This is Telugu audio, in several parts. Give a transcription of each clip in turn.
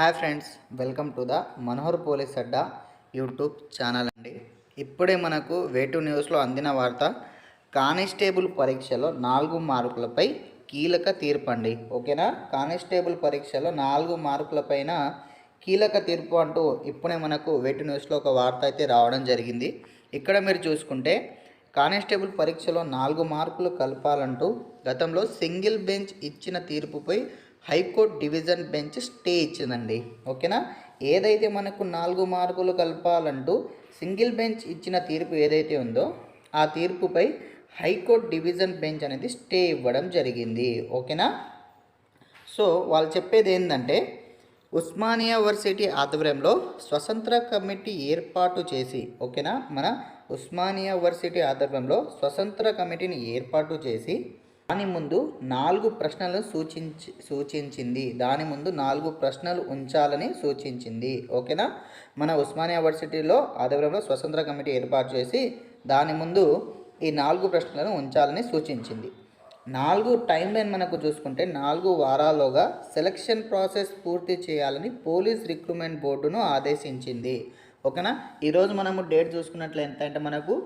Hi friends welcome to the Manohar police Adda YouTube channel అండి. ఇప్పుడే మనకు వేటు న్యూస్లో అందిన వార్త కానిస్టేబుల్ పరీక్షలో నాలుగు మార్కులపై కీలక తీర్పు అండి ఓకేనా? కానిస్టేబుల్ పరీక్షలో నాలుగు మార్కులపైన కీలక తీర్పు అంటూ ఇప్పుడే మనకు వేటు న్యూస్లో ఒక వార్త అయితే రావడం జరిగింది. ఇక్కడ మీరు చూసుకుంటే కానిస్టేబుల్ పరీక్షలో నాలుగు మార్కులు కలపాలంటూ గతంలో సింగిల్ బెంచ్ ఇచ్చిన తీర్పుపై high court division bench stay ఇచ్చిందండి. ఓకేనా? ఏదైతే మనకు నాలుగు మార్కులు కలపాలంటూ సింగిల్ బెంచ్ ఇచ్చిన తీర్పు ఏదైతే ఉందో ఆ తీర్పుపై హైకోర్టు డివిజన్ బెంచ్ అనేది స్టే ఇవ్వడం జరిగింది. ఓకేనా? సో వాళ్ళు చెప్పేది ఏంటంటే ఉస్మానియా యూనివర్సిటీ ఆధ్వర్యంలో స్వతంత్ర కమిటీ ఏర్పాటు చేసి ఓకేనా? మన ఉస్మానియా యూనివర్సిటీ ఆధ్వర్యంలో స్వతంత్ర కమిటీని ఏర్పాటు చేసి దాని ముందు నాలుగు ప్రశ్నలు సూచించి సూచించింది. దాని ముందు నాలుగు ప్రశ్నలు ఉంచాలని సూచించింది. ఓకేనా? మన ఉస్మానియా యూనివర్సిటీలో ఆధ్వర్యంలో స్వతంత్ర కమిటీ ఏర్పాటు చేసి దాని ముందు ఈ నాలుగు ప్రశ్నలను ఉంచాలని సూచించింది. నాలుగు టైం లైన్ మనకు చూసుకుంటే నాలుగు వారాల్లోగా సెలక్షన్ ప్రాసెస్ పూర్తి చేయాలని పోలీస్ రిక్రూట్మెంట్ బోర్డును ఆదేశించింది. ఓకేనా? ఈరోజు మనము డేట్ చూసుకున్నట్లు ఎంత అంటే మనకు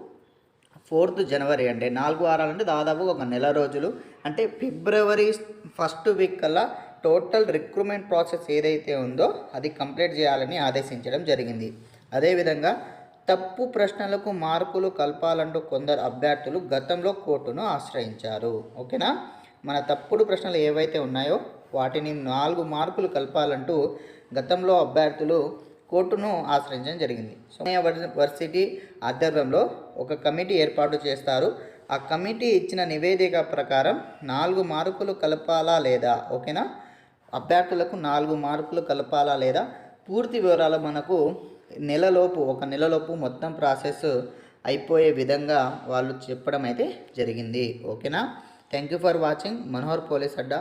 ఫోర్త్ జనవరి అంటే నాలుగు వారాలు అంటే దాదాపు ఒక నెల రోజులు. అంటే ఫిబ్రవరి ఫస్ట్ వీక్ కల్లా టోటల్ రిక్రూట్మెంట్ ప్రాసెస్ ఏదైతే ఉందో అది కంప్లీట్ చేయాలని ఆదేశించడం జరిగింది. అదేవిధంగా తప్పు ప్రశ్నలకు మార్కులు కలపాలంటూ కొందరు అభ్యర్థులు గతంలో కోర్టును ఆశ్రయించారు. ఓకేనా? మన తప్పుడు ప్రశ్నలు ఏవైతే ఉన్నాయో వాటిని నాలుగు మార్కులు కలపాలంటూ గతంలో అభ్యర్థులు కోర్టును ఆశ్రయించడం జరిగింది. సోమయ్య వర్సిటీ ఆధ్వర్యంలో ఒక కమిటీ ఏర్పాటు చేస్తారు. ఆ కమిటీ ఇచ్చిన నివేదిక ప్రకారం నాలుగు మార్కులు కలపాలా లేదా? ఓకేనా? అభ్యర్థులకు నాలుగు మార్కులు కలపాలా లేదా? పూర్తి వివరాలు మనకు నెలలోపు ఒక నెలలోపు మొత్తం ప్రాసెస్ అయిపోయే విధంగా వాళ్ళు చెప్పడం అయితే జరిగింది. ఓకేనా? Thank you for watching. Manohar police Adda.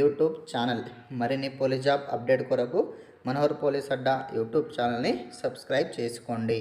YouTube channel. మరిన్ని పోలీస్ జాబ్ అప్డేట్ కొరకు మనోహర్ పోలీస్ అడ్డా యూట్యూబ్ ఛానల్ని సబ్స్క్రైబ్ చేసుకోండి.